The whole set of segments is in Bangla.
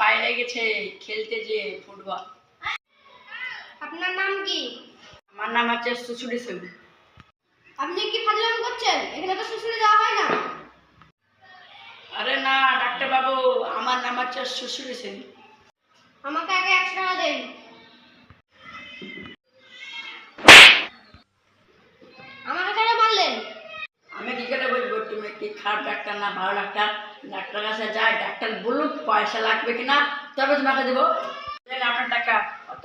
পায়ে লেগেছে খেলতে যে ফুটবল। আপনার নাম কি? আমার নাম হচ্ছে সুচুরি সিং আপনি কি ফাজলাম করছেন? এখানে তো শুশুড়ি যাওয়া হয় না। আরে না ডাক্তার বাবু আমার নাম হচ্ছে সুচুরি সিং আমাকে আগে একশো টাকা দেন। আমাকে কেন মারলেন? আমি কি করে বুঝব তুমি কি খারাপ ডাক্তার না ভালো ডাক্তার? ডাক্তার কাছে যায় ডাক্তার বলুক পয়সা লাগবে কিনা তবে তোমাকে দেবো। আপনার টাকা। অত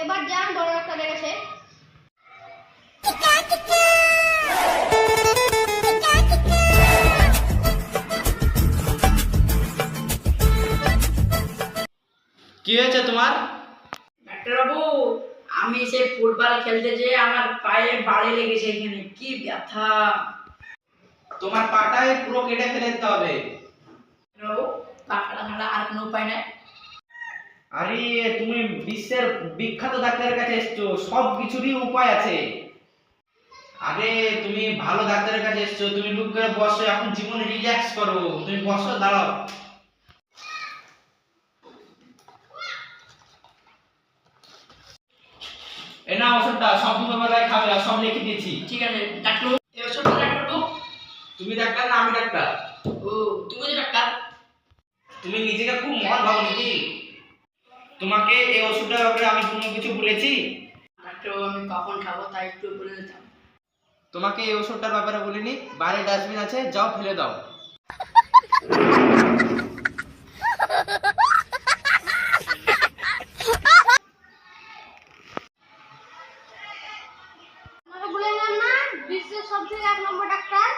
এবার যান বড় ডাক্তারের কাছে। কি হয়েছে তোমার? ডাক্তার বাবু আমি সেই ফুটবল খেলতে যেয়ে আমার পায়ে বাড়ি লেগেছে এখানে। কি ব্যথা। তোমার পাটাই পুরো কেটে ফেলে দিতে হবে। টাকাটা ছাড়া আর কোনো উপায় নাই। আরে তুমি বিশ্বের বিখ্যাত ডাক্তারের কাছে এসছো সব কিছুরই উপায় আছে। আরে তুমি ভালো ডাক্তারের কাছে এসছো তুমি টুক করে বসো এখন জীবনে রিল্যাক্স করো তুমি বসো দাঁড়াও। এ না ওষুধটা সব দুপুরবেলায় খাবে আর সব লিখে দিয়েছি। ঠিক আছে ডাক্তার বাবু এই ওষুধটা ডাক্তার বাবু তুমি ডাক্তার না আমি ডাক্তার। ও তুমি যে ডাক্তার? তুমি নিজেকে খুব মহান ভাবো নাকি? তোমাকে এই ওষুধটার ব্যাপারে আমি কোনো কিছু বলেছি? ডাক্তার বাবু আমি কখন খাব তাই একটু বলে দিতাম। তোমাকে এই ওষুধটার ব্যাপারে বলিনি বাইরে ডাস্টবিন আছে যাও ফেলে দাও। আপনাকে বলে দিলাম সব থেকে এক নম্বর ডাক্তার।